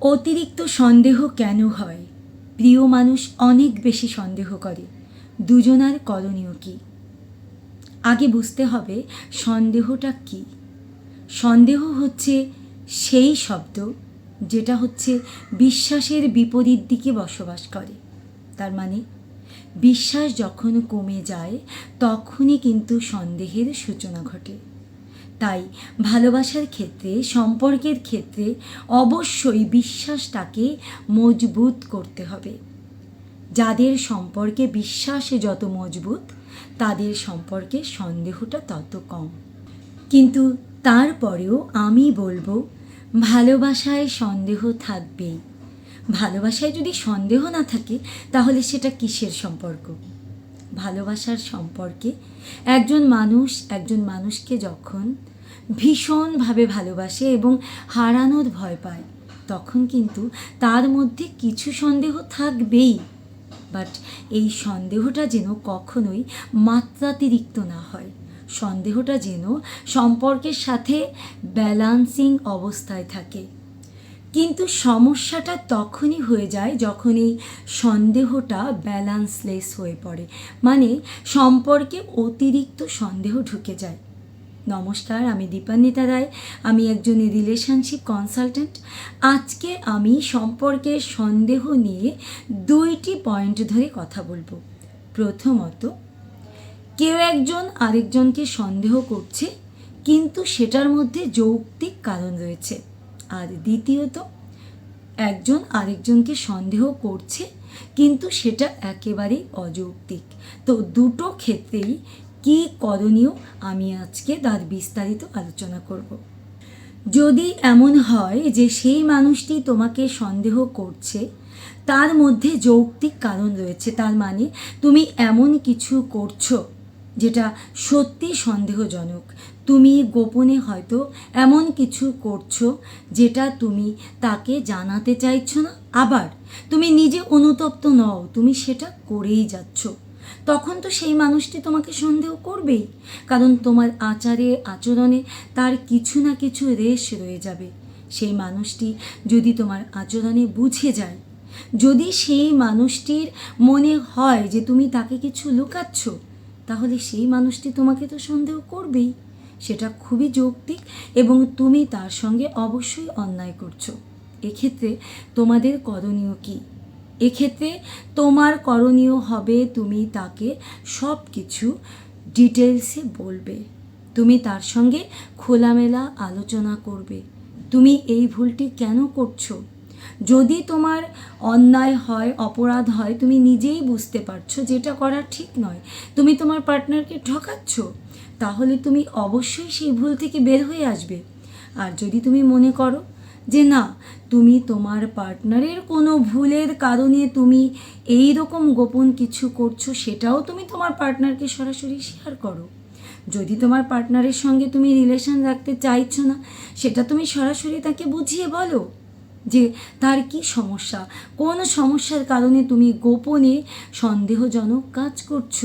অতিরিক্ত সন্দেহ কেন হয়? প্রিয় মানুষ অনেক বেশি সন্দেহ করে। দুজনার করণীয় কী? আগে বুঝতে হবে সন্দেহটা কী। সন্দেহ হচ্ছে সেই শব্দ যেটা হচ্ছে বিশ্বাসের বিপরীত দিকে বসবাস করে। তার মানে বিশ্বাস যখন কমে যায়, তখনই কিন্তু সন্দেহের সূচনা ঘটে। তাই ভালোবাসার ক্ষেত্রে, সম্পর্কের ক্ষেত্রে অবশ্যই বিশ্বাসটাকে মজবুত করতে হবে। যাদের সম্পর্কে বিশ্বাস যত মজবুত, তাদের সম্পর্কে সন্দেহটা তত কম। কিন্তু তারপরেও আমি বলব, ভালোবাসায় সন্দেহ থাকবেই। ভালোবাসায় যদি সন্দেহ না থাকে, তাহলে সেটা কিসের সম্পর্ক? ভালোবাসার সম্পর্কে একজন মানুষ, একজন মানুষকে যখন ভীষণভাবে ভালোবাসে এবং হারানোর ভয় পায়। তখন কিন্তু তার মধ্যে কিছু সন্দেহ থাকবেই। বাট এই সন্দেহটা যেন কখনোই মাত্রাতিরিক্ত না হয়। সন্দেহটা যেন সম্পর্কের সাথে ব্যালান্সিং অবস্থায় থাকে। কিন্তু সমস্যাটা তখনই হয়ে যায় যখন এই সন্দেহটা ব্যালান্সলেস হয়ে পড়ে। মানে সম্পর্কে অতিরিক্ত সন্দেহ ঢুকে যায়। নমস্কার, আমি দীপান্বিতা রায়, আমি একজন রিলেশনশিপ কনসালটেন্ট আজকে আমি সম্পর্কের সন্দেহ নিয়ে দুইটি পয়েন্ট ধরে কথা বলব। প্রথমত, কেউ একজন আরেকজনকে সন্দেহ করছে, কিন্তু সেটার মধ্যে যৌক্তিক কারণ রয়েছে। আর দ্বিতীয়ত, একজন আরেকজনকে সন্দেহ করছে, কিন্তু সেটা একেবারেই অযৌক্তিক। তো দুটো ক্ষেত্রেই কী করণীয় আমি আজকে তার বিস্তারিত আলোচনা করব। যদি এমন হয় যে সেই মানুষটি তোমাকে সন্দেহ করছে, তার মধ্যে যৌক্তিক কারণ রয়েছে, তার মানে তুমি এমন কিছু করছ যেটা সত্যি সন্দেহজনক। তুমি গোপনে হয়তো এমন কিছু করছ যেটা তুমি তাকে জানাতে চাইছো না, আবার তুমি নিজে অনুতপ্ত নও, তুমি সেটা করেই যাচ্ছ। তখন তো সেই মানুষটি তোমাকে সন্দেহ করবেই, কারণ তোমার আচারে, আচরণে তার কিছু না কিছু রেশ রয়ে যাবে। সেই মানুষটি যদি তোমার আচরণে বুঝে যায়, যদি সেই মানুষটির মনে হয় যে তুমি তাকে কিছু লুকাচ্ছ, তাহলে সেই মানুষটি তোমাকে তো সন্দেহ করবেই। সেটা খুবই যৌক্তিক এবং তুমি তার সঙ্গে অবশ্যই অন্যায় করছ। এক্ষেত্রে তোমাদের করণীয় কী? এক্ষেত্রে তোমার করণীয় হবে তুমি তাকে সব কিছু ডিটেলসে বলবে। তুমি তার সঙ্গে খোলামেলা আলোচনা করবে। তুমি এই ভুলটি কেন করছ? যদি তোমার অন্যায় হয়, অপরাধ হয়, তুমি নিজেই বুঝতে পারছ যেটা করা ঠিক নয়, তুমি তোমার পার্টনারকে ঠকাচ্ছ, তাহলে তুমি অবশ্যই সেই ভুল থেকে বের হয়ে আসবে। আর যদি তুমি মনে করো যে না, তুমি তোমার পার্টনারের কোনো ভুলের কারণে তুমি এই রকম গোপন কিছু করছ, সেটাও তুমি তোমার পার্টনারকে সরাসরি শেয়ার করো। যদি তোমার পার্টনারের সঙ্গে তুমি রিলেশন রাখতে চাইছো না, সেটা তুমি সরাসরি তাকে বুঝিয়ে বলো যে তার কি সমস্যা, কোন সমস্যার কারণে তুমি গোপনে সন্দেহজনক কাজ করছ।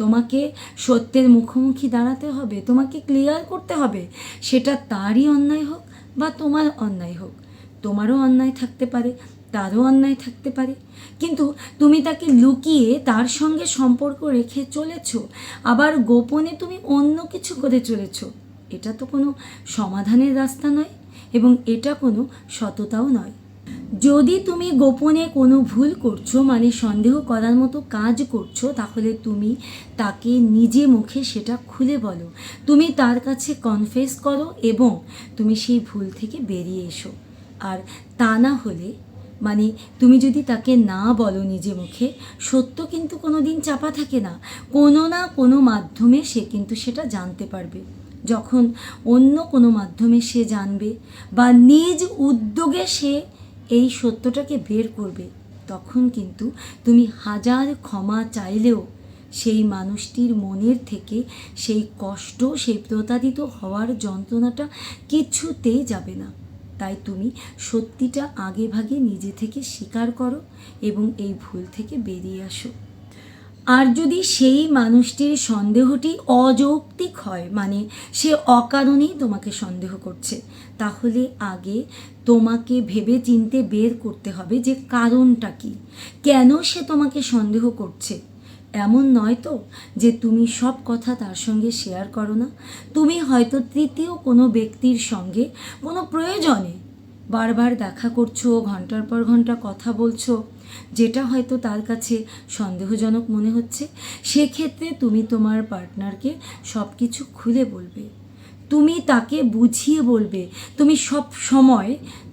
তোমাকে সত্যের মুখোমুখি দাঁড়াতে হবে, তোমাকে ক্লিয়ার করতে হবে, সেটা তারই অন্যায় হোক বা তোমার অন্যায় হোক। তোমারও অন্যায় থাকতে পারে, তারও অন্যায় থাকতে পারে। কিন্তু তুমি তাকে লুকিয়ে তার সঙ্গে সম্পর্ক রেখে চলেছ, আবার গোপনে তুমি অন্য কিছু করে চলেছ, এটা তো কোনো সমাধানের রাস্তা নয় এবং এটা কোনো সততাও নয়। যদি তুমি গোপনে কোনো ভুল করছ মানে সন্দেহ করার মতো কাজ করছ, তাহলে তুমি তাকে নিজে মুখে সেটা খুলে বলো। তুমি তার কাছে কনফেস করো এবং তুমি সেই ভুল থেকে বেরিয়ে এসো। আর তা না হলে মানে তুমি যদি তাকে না বলো নিজে মুখে, সত্য কিন্তু কোনো দিন চাপা থাকে না। কোনো না কোনো মাধ্যমে সে কিন্তু সেটা জানতে পারবে। যখন অন্য কোনো মাধ্যমে সে জানবে বা নিজ উদ্যোগে সে এই সত্যটাকে বের করবে, তখন কিন্তু তুমি হাজার ক্ষমা চাইলেও সেই মানুষটির মনের থেকে সেই কষ্ট, সেই প্রতারিত হওয়ার যন্ত্রণাটা কিছুতেই যাবে না। তাই তুমি সত্যিটা আগেভাগে নিজে থেকে স্বীকার করো এবং এই ভুল থেকে বেরিয়ে আসো। আর যদি সেই মানুষটির সন্দেহটি অযৌক্তিক হয় মানে সে অকারণেই তোমাকে সন্দেহ করছে, তাহলে আগে তোমাকে ভেবে চিনতে বের করতে হবে যে কারণটা কি। কেন সে তোমাকে সন্দেহ করছে? এমন নয় তো যে তুমি সব কথা তার সঙ্গে শেয়ার করো না। তুমি হয়তো তৃতীয় কোনো ব্যক্তির সঙ্গে কোনো প্রয়োজনে বারবার দেখা করছ, ঘণ্টার পর ঘণ্টা কথা বলছো, যেটা হয়তো তার কাছে সন্দেহজনক মনে হচ্ছে, সেক্ষেত্রে তুমি তোমার পার্টনারকে সব কিছু খুলে বলবে। তুমি তাকে বুঝিয়ে বলবে। তুমি সব সময়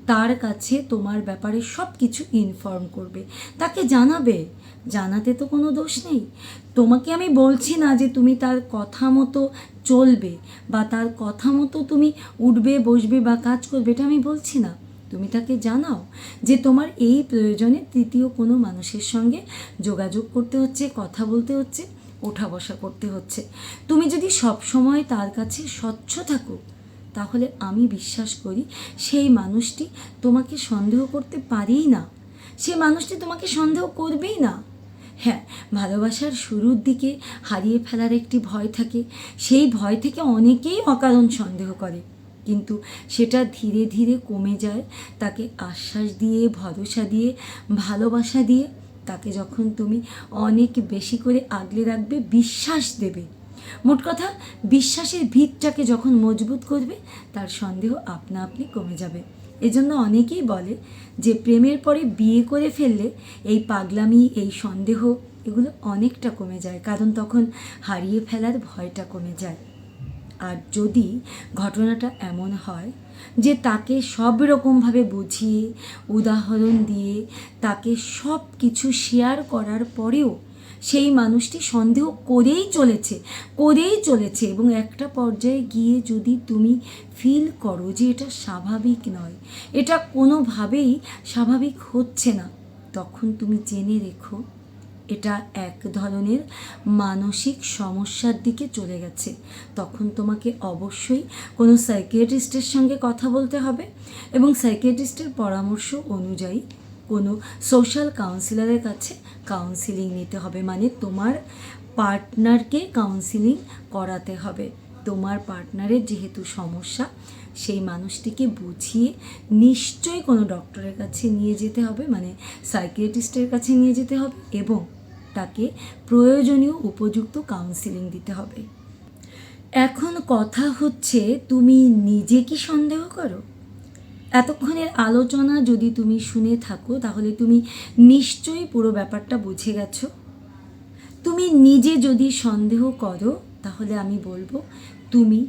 তার কাছে তোমার ব্যাপারে সব কিছু ইনফর্ম করবে। তাকে জানাবে। জানাতে তো কোনো দোষ নেই। তোমাকে আমি বলছি না যে তুমি তার কথা মতো চলবে বা তার কথা মতো তুমি উঠবে, বসবে বা কাজ করবে, এটা আমি বলছি না। তুমি তাকে জানাও যে তোমার এই প্রয়োজনে তৃতীয় কোনো মানুষের সঙ্গে যোগাযোগ করতে হচ্ছে, কথা বলতে হচ্ছে। ওঠা বসা করতে হচ্ছে। তুমি যদি সব সময় তার কাছে স্বচ্ছ থাকো, তাহলে আমি বিশ্বাস করি সেই মানুষটি তোমাকে সন্দেহ করতে পারেই না। সে মানুষটি তোমাকে সন্দেহ করবেই না। হ্যাঁ ভালোবাসার শুরুর দিকে হারিয়ে ফেলার একটি ভয় থাকে। সেই ভয় থেকে অনেকেই অকারণ সন্দেহ করে। কিন্তু সেটা ধীরে ধীরে কমে যায়। তাকে আশ্বাস দিয়ে, ভরসা দিয়ে, ভালোবাসা দিয়ে তাকে যখন তুমি অনেক বেশি করে আগলে রাখবে, বিশ্বাস দেবে। মোট কথা, বিশ্বাসের ভিতটাকে যখন মজবুত করবে, তার সন্দেহ আপনা আপনি কমে যাবে। এজন্য অনেকেই বলে যে, প্রেমের পরে বিয়ে করে ফেললে এই পাগলামি, এই সন্দেহ, এগুলো অনেকটা কমে যায়। কারণ তখন হারিয়ে ফেলার ভয়টা কমে যায়। আর যদি ঘটনাটা এমন হয় যে তাকে সব রকমভাবে বুঝিয়ে, উদাহরণ দিয়ে তাকে সব কিছু শেয়ার করার পরেও সেই মানুষটি সন্দেহ করেই চলেছে করেই চলেছে এবং একটা পর্যায়ে গিয়ে যদি তুমি ফিল করো যে এটা স্বাভাবিক নয়, এটা কোনোভাবেই স্বাভাবিক হচ্ছে না, তখন তুমি জেনে রেখো এটা এক ধরনের মানসিক সমস্যার দিকে চলে গেছে। তখন তোমাকে অবশ্যই কোনো সাইকিয়াট্রিস্টের সঙ্গে কথা বলতে হবে এবং সাইকিয়াট্রিস্টের পরামর্শ অনুযায়ী কোনো সোশ্যাল কাউন্সিলরের কাছে কাউন্সিলিং নিতে হবে। মানে তোমার পার্টনারকে কাউন্সিলিং করাতে হবে। তোমার পার্টনারের যেহেতু সমস্যা, সেই মানুষটিকে বুঝিয়ে নিশ্চয়ই কোনো ডক্টরের কাছে নিয়ে যেতে হবে। মানে সাইকিয়াট্রিস্টের কাছে নিয়ে যেতে হবে এবং তাকে প্রয়োজনীয় উপযুক্ত কাউন্সিলিং দিতে হবে। এখন কথা হচ্ছে, তুমি নিজে কি সন্দেহ করো? এতক্ষণের আলোচনা যদি তুমি শুনে থাকো, তাহলে তুমি নিশ্চয়ই পুরো ব্যাপারটা বুঝে গেছো। তুমি নিজে যদি সন্দেহ করো, তাহলে আমি বলব, তুমি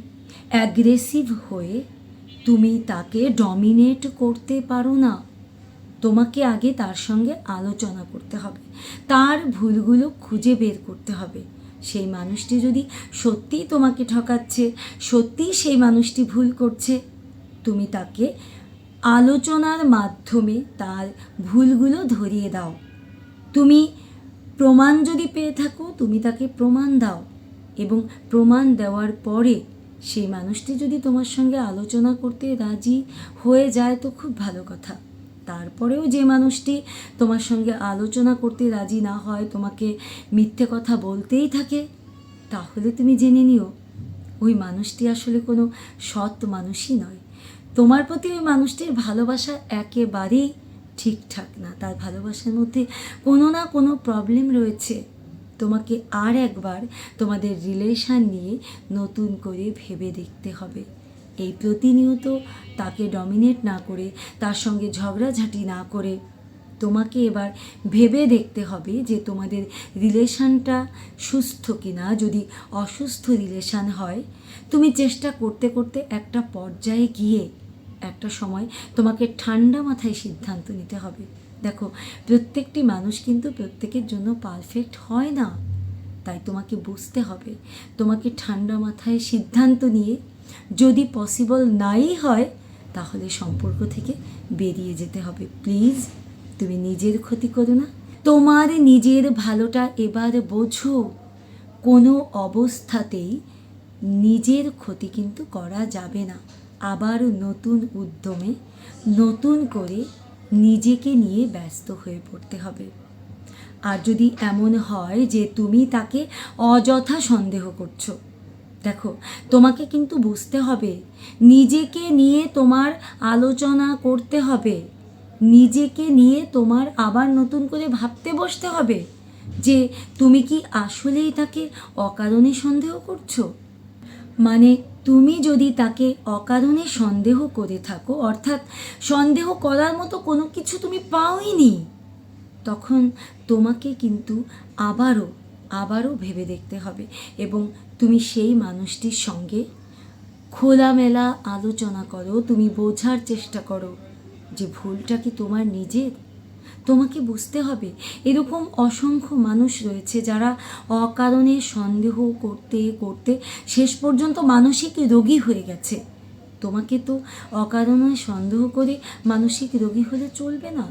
অ্যাগ্রেসিভ হয়ে তুমি তাকে ডমিনেট করতে পারো না। তোমাকে আগে তার সঙ্গে আলোচনা করতে হবে। তার ভুলগুলো খুঁজে বের করতে হবে। সেই মানুষটি যদি সত্যিই তোমাকে ঠকাচ্ছে, সত্যিই সেই মানুষটি ভুল করছে, তুমি তাকে আলোচনার মাধ্যমে তার ভুলগুলো ধরিয়ে দাও। তুমি প্রমাণ যদি পেয়ে থাকো, তুমি তাকে প্রমাণ দাও এবং প্রমাণ দেওয়ার পরে সেই মানুষটি যদি তোমার সঙ্গে আলোচনা করতে রাজি হয়ে যায়, তো খুব ভালো কথা। তারপরেও যে মানুষটি তোমার সঙ্গে আলোচনা করতে রাজি না হয়, তোমাকে মিথ্যে কথা বলতেই থাকে, তাহলে তুমি জেনে নিও, ওই মানুষটি আসলে কোনো সৎ মানুষই নয়। তোমার প্রতি ওই মানুষটির ভালোবাসা একেবারেই ঠিকঠাক না, তার ভালোবাসার মধ্যে কোনো না কোনো প্রবলেম রয়েছে। তোমাকে আর একবার তোমাদের রিলেশান নিয়ে নতুন করে ভেবে দেখতে হবে। এই প্রতিনিয়ত তাকে ডমিনেট না করে, তার সঙ্গে ঝগড়াঝাটি না করে। তোমাকে এবার ভেবে দেখতে হবে যে তোমাদের রিলেশানটা সুস্থ কিনা। যদি অসুস্থ রিলেশান হয়, তুমি চেষ্টা করতে করতে একটা পর্যায়ে গিয়ে একটা সময় তোমাকে ঠান্ডা মাথায় সিদ্ধান্ত নিতে হবে। দেখো, প্রত্যেকটি মানুষ কিন্তু প্রত্যেকের জন্য পারফেক্ট হয় না। তাই তোমাকে বুঝতে হবে, তোমাকে ঠান্ডা মাথায় সিদ্ধান্ত নিয়ে যদি পসিবল নাই হয়, তাহলে সম্পর্ক থেকে বেরিয়ে যেতে হবে। প্লিজ তুমি নিজের ক্ষতি করো না। তোমার নিজের ভালোটা এবার বোঝো। কোনো অবস্থাতেই নিজের ক্ষতি কিন্তু করা যাবে না। আবার নতুন উদ্যমে নতুন করে নিজেকে নিয়ে ব্যস্ত হয়ে পড়তে হবে। আর যদি এমন হয় যে তুমি তাকে অযথা সন্দেহ করছ দেখো, তোমাকে কিন্তু বুঝতে হবে। নিজেকে নিয়ে তোমার আলোচনা করতে হবে। নিজেকে নিয়ে তোমার আবার নতুন করে ভাবতে বসতে হবে যে তুমি কি আসলেই তাকে অকারণে সন্দেহ করছ? মানে তুমি যদি তাকে অকারণে সন্দেহ করে থাকো, অর্থাৎ সন্দেহ করার মতো কোনো কিছু তুমি পাওইনি, তখন তোমাকে কিন্তু আবারও আবারও ভেবে দেখতে হবে এবং তুমি সেই মানুষটির সঙ্গে খোলামেলা আলোচনা করো, তুমি বোঝার চেষ্টা করো যে ভুলটা কি তোমার নিজের? তোমাকে বুঝতে হবে। এরকম অসংখ্য মানুষ রয়েছে যারা অকারণে সন্দেহ করতে করতে শেষ পর্যন্ত মানসিক রোগী হয়ে গেছে। তোমাকে তো অকারণে সন্দেহ করে মানসিক রোগী হলে চলবে না।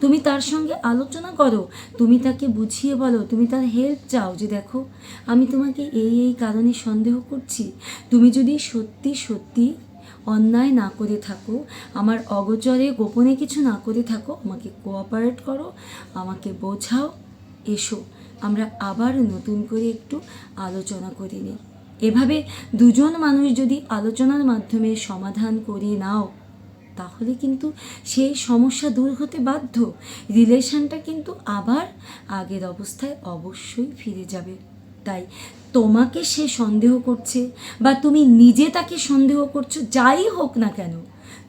তুমি তার সঙ্গে আলোচনা করো, তুমি তাকে বুঝিয়ে বলো, তুমি তার হেল্প চাও যে দেখো, আমি তোমাকে এই এই কারণে সন্দেহ করছি। তুমি যদি সত্যি সত্যি অন্যায় না করে থাকো, আমার অগোচরে গোপনে কিছু না করে থাকো, আমাকে কোঅপারেট করো, আমাকে বোঝাও, এসো, আমরা আবার নতুন করে একটু আলোচনা করে নিই। এভাবে দুজন মানুষ যদি আলোচনার মাধ্যমে সমাধান করে নাও, তাহলে কিন্তু সেই সমস্যা দূর হতে বাধ্য। রিলেশনটা কিন্তু আবার আগের অবস্থায় অবশ্যই ফিরে যাবে। তাই তোমাকে সে সন্দেহ করছে বা তুমি নিজে তাকে সন্দেহ করছ, যাই হোক না কেন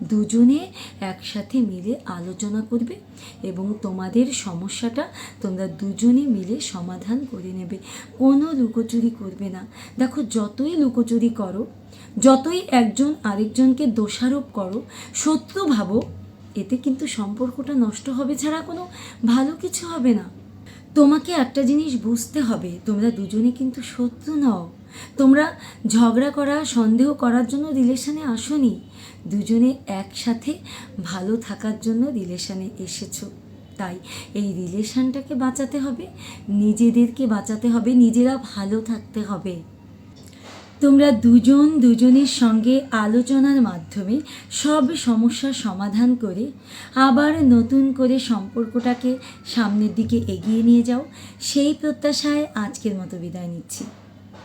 দুজনে একসাথে মিলে আলোচনা করবে এবং তোমাদের সমস্যাটা তোমরা দুজনে মিলে সমাধান করে নেবে। কোনো লুকোচুরি করবে না। দেখো, যতই লুকোচুরি করো, যতই একজন আরেকজনকে দোষারোপ করো, শত্রু ভাবো, এতে কিন্তু সম্পর্কটা নষ্ট হবে ছাড়া কোনো ভালো কিছু হবে না। তোমাকে একটা জিনিস বুঝতে হবে, তোমরা দুজনে কিন্তু শত্রু নও। তোমরা ঝগড়া করা, সন্দেহ করার জন্য রিলেশনে আসোনি। দুজনে একসাথে ভালো থাকার জন্য রিলেশানে এসেছ। তাই এই রিলেশনটাকে বাঁচাতে হবে, নিজেদেরকে বাঁচাতে হবে, নিজেরা ভালো থাকতে হবে। তোমরা দুজন দুজনের সঙ্গে আলোচনার মাধ্যমে সব সমস্যার সমাধান করে আবার নতুন করে সম্পর্কটাকে সামনের দিকে এগিয়ে নিয়ে যাও। সেই প্রত্যাশায় আজকের মতো বিদায় নিচ্ছি।